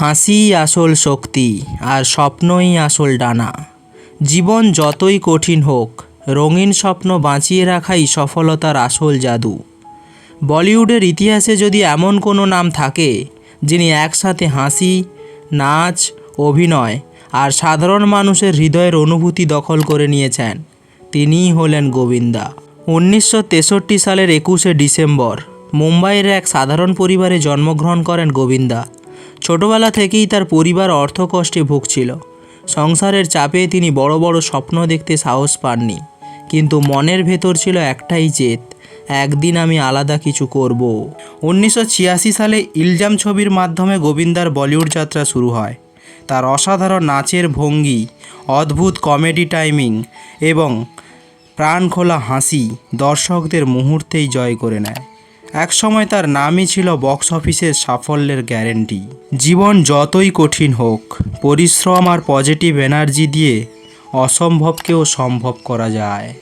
হাসিই আসল শক্তি আর স্বপ্নই আসল ডানা। জীবন যতই কঠিন হোক, রঙিন স্বপ্ন বাঁচিয়ে রাখাই সফলতার আসল জাদু। বলিউডের ইতিহাসে যদি এমন কোনো নাম থাকে, যিনি একসাথে হাসি, নাচ, অভিনয় আর সাধারণ মানুষের হৃদয়ের অনুভূতি দখল করে নিয়েছেন, তিনিই হলেন গোবিন্দা। উনিশশো তেষট্টি সালের একুশে ডিসেম্বর মুম্বাইয়ের এক সাধারণ পরিবারে জন্মগ্রহণ করেন গোবিন্দা। ছোটবেলা থেকেই তার পরিবার অর্থকষ্টে ভুগছিল। সংসারের চাপে তিনি বড় বড় স্বপ্ন দেখতে সাহস পাননি। কিন্তু মনের ভেতর ছিল একটাই জেদ, একদিন আমি আলাদা কিছু করব। উনিশশো ছিয়াশি সালে ইলজাম ছবির মাধ্যমে গোবিন্দার বলিউড যাত্রা শুরু হয়। তার অসাধারণ নাচের ভঙ্গি, অদ্ভুত কমেডি টাইমিং এবং প্রাণখোলা হাসি দর্শকদের মুহূর্তেই জয় করে নেয়। একসময় তার নামই ছিল বক্স অফিসের সাফল্যের গ্যারেন্টি। জীবন যতই কঠিন হোক, পরিশ্রম আর পজিটিভ এনার্জি দিয়ে অসম্ভবকেও সম্ভব করা যায়।